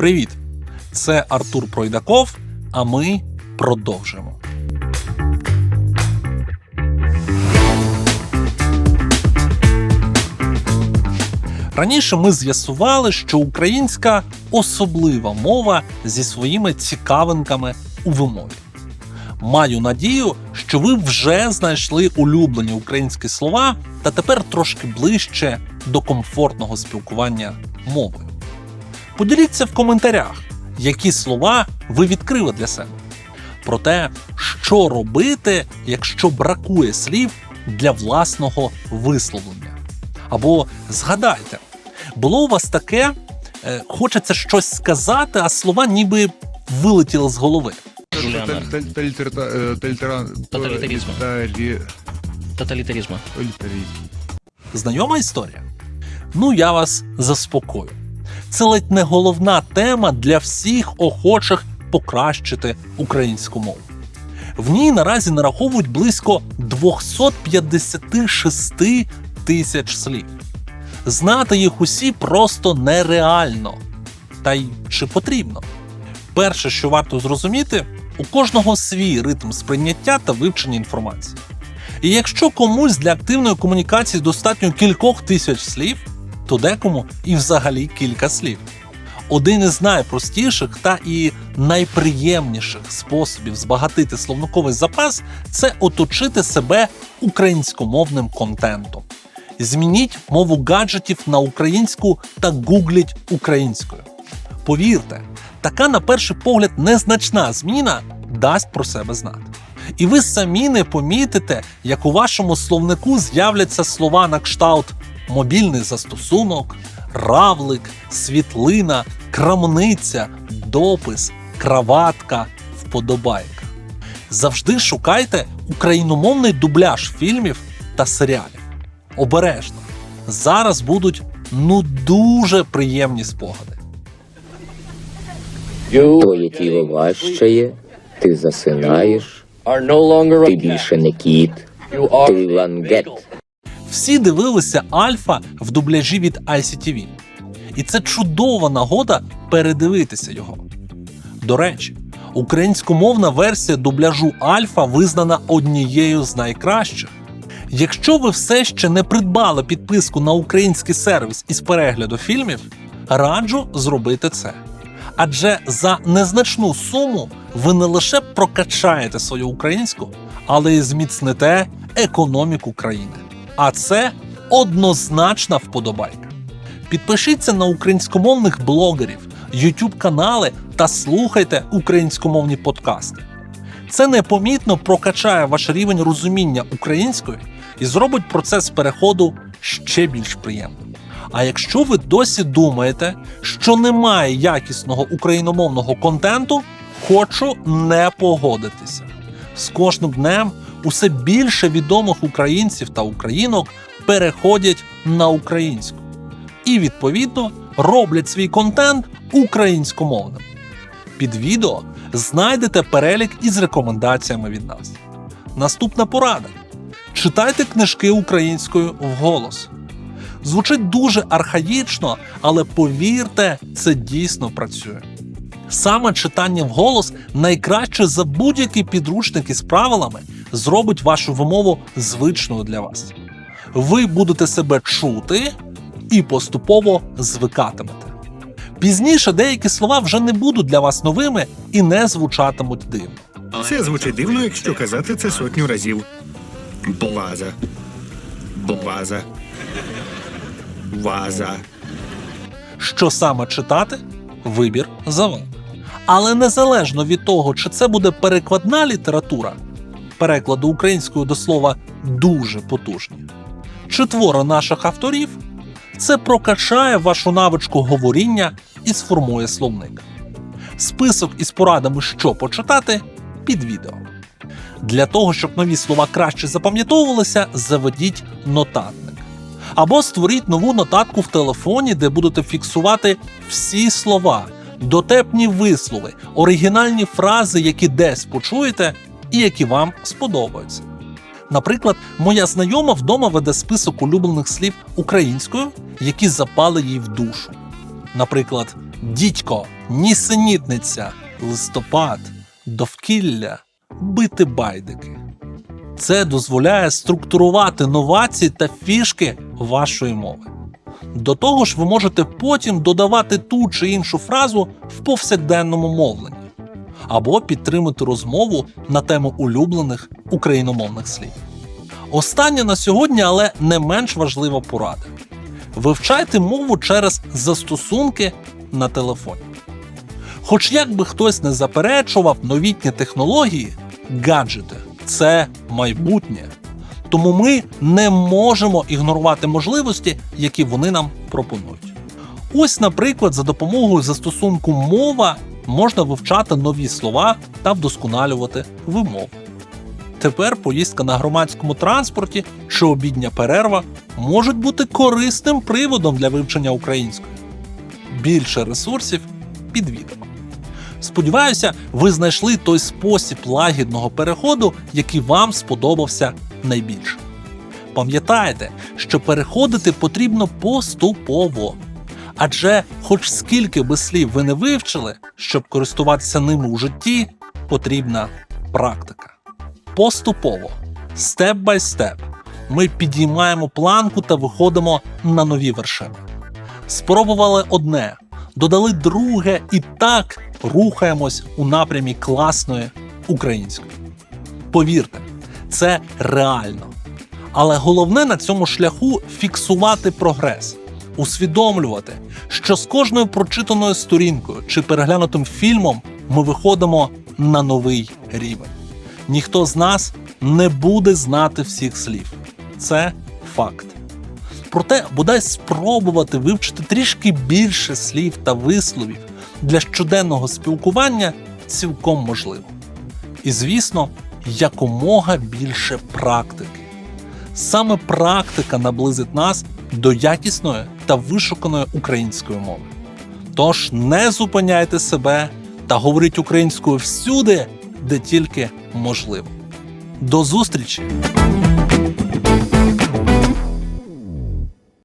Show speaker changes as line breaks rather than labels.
Привіт! Це Артур Пройдаков, а ми продовжимо. Раніше ми з'ясували, що українська особлива мова зі своїми цікавинками у вимові. Маю надію, що ви вже знайшли улюблені українські слова та тепер трошки ближче до комфортного спілкування мовою. Поділіться в коментарях, які слова ви відкрили для себе. Про те, що робити, якщо бракує слів для власного висловлення. Або згадайте, було у вас таке, е, хочеться щось сказати, а слова ніби вилетіли з голови.
Е,
Тоталітарізму. Тоталітарізму.
Знайома історія? Ну, я вас заспокою. Це ледь не головна тема для всіх охочих покращити українську мову. В ній наразі нараховують близько 256 тисяч слів. Знати їх усі просто нереально. Та й чи потрібно? Перше, що варто зрозуміти, у кожного свій ритм сприйняття та вивчення інформації. І якщо комусь для активної комунікації достатньо кількох тисяч слів, то декому і взагалі кілька слів. Один із найпростіших та і найприємніших способів збагатити словниковий запас це оточити себе українськомовним контентом. Змініть мову гаджетів на українську та гугліть українською. Повірте, така на перший погляд незначна зміна дасть про себе знати. І ви самі не помітите, як у вашому словнику з'являться слова на кшталт мобільний застосунок, равлик, світлина, крамниця, допис, краватка, вподобайка. Завжди шукайте україномовний дубляж фільмів та серіалів. Обережно. Зараз будуть ну дуже приємні спогади.
Твоє тіло важчає, ти засинаєш,
are no longer
ти більше не кіт, ти лангет.
Всі дивилися Альфа в дубляжі від ICTV. І це чудова нагода передивитися його. До речі, українськомовна версія дубляжу Альфа визнана однією з найкращих. Якщо ви все ще не придбали підписку на український сервіс із перегляду фільмів, раджу зробити це. Адже за незначну суму ви не лише прокачаєте свою українську, але й зміцните економіку країни. А це однозначна вподобайка. Підпишіться на українськомовних блогерів, youtube канали та слухайте українськомовні подкасти. Це непомітно прокачає ваш рівень розуміння української і зробить процес переходу ще більш приємним. А якщо ви досі думаєте, що немає якісного україномовного контенту, хочу не погодитися. З кожним днем усе більше відомих українців та українок переходять на українську і, відповідно, роблять свій контент українськомовним. Під відео знайдете перелік із рекомендаціями від нас. Наступна порада: читайте книжки українською вголос. Звучить дуже архаїчно, але повірте, це дійсно працює. Саме читання вголос найкраще за будь-який підручник із правилами зробить вашу вимову звичною для вас. Ви будете себе чути і поступово звикатимете. Пізніше деякі слова вже не будуть для вас новими і не звучатимуть дивно.
Це звучить дивно, якщо казати це сотню разів. Блаза. Ваза. Ваза.
Що саме читати вибір за вами. Але незалежно від того, чи це буде перекладна література, переклади українською до слова дуже потужні, чи твори наших авторів, це прокачає вашу навичку говоріння і сформує словник. Список із порадами, що почитати, під відео. Для того, щоб нові слова краще запам'ятовувалися, заведіть нотатник. Або створіть нову нотатку в телефоні, де будете фіксувати всі слова, дотепні вислови, оригінальні фрази, які десь почуєте і які вам сподобаються. Наприклад, моя знайома вдома веде список улюблених слів українською, які запали їй в душу. Наприклад, дідько, нісенітниця, листопад, довкілля, бити байдики. Це дозволяє структурувати новації та фішки вашої мови. До того ж, ви можете потім додавати ту чи іншу фразу в повсякденному мовленні або підтримати розмову на тему улюблених україномовних слів. Остання на сьогодні, але не менш важлива порада: вивчайте мову через застосунки на телефоні. Хоч як би хтось не заперечував новітні технології, гаджети це майбутнє. Тому ми не можемо ігнорувати можливості, які вони нам пропонують. Ось, наприклад, за допомогою застосунку мова можна вивчати нові слова та вдосконалювати вимову. Тепер поїздка на громадському транспорті чи обідня перерва можуть бути корисним приводом для вивчення української. Більше ресурсів під відео. Сподіваюся, ви знайшли той спосіб лагідного переходу, який вам сподобався найбільше. Пам'ятайте, що переходити потрібно поступово. Адже, хоч скільки би слів ви не вивчили, щоб користуватися ними у житті, потрібна практика. Поступово, степ бай степ, ми підіймаємо планку та виходимо на нові вершини. Спробували одне, додали друге і так рухаємось у напрямі класної української. Повірте, це реально. Але головне на цьому шляху фіксувати прогрес, усвідомлювати, що з кожною прочитаною сторінкою чи переглянутим фільмом ми виходимо на новий рівень. Ніхто з нас не буде знати всіх слів. Це факт. Проте бодай спробувати вивчити трішки більше слів та висловів для щоденного спілкування цілком можливо. І звісно, якомога більше практики. Саме практика наблизить нас до якісної та вишуканої української мови. Тож не зупиняйте себе та говоріть українською всюди, де тільки можливо. До зустрічі!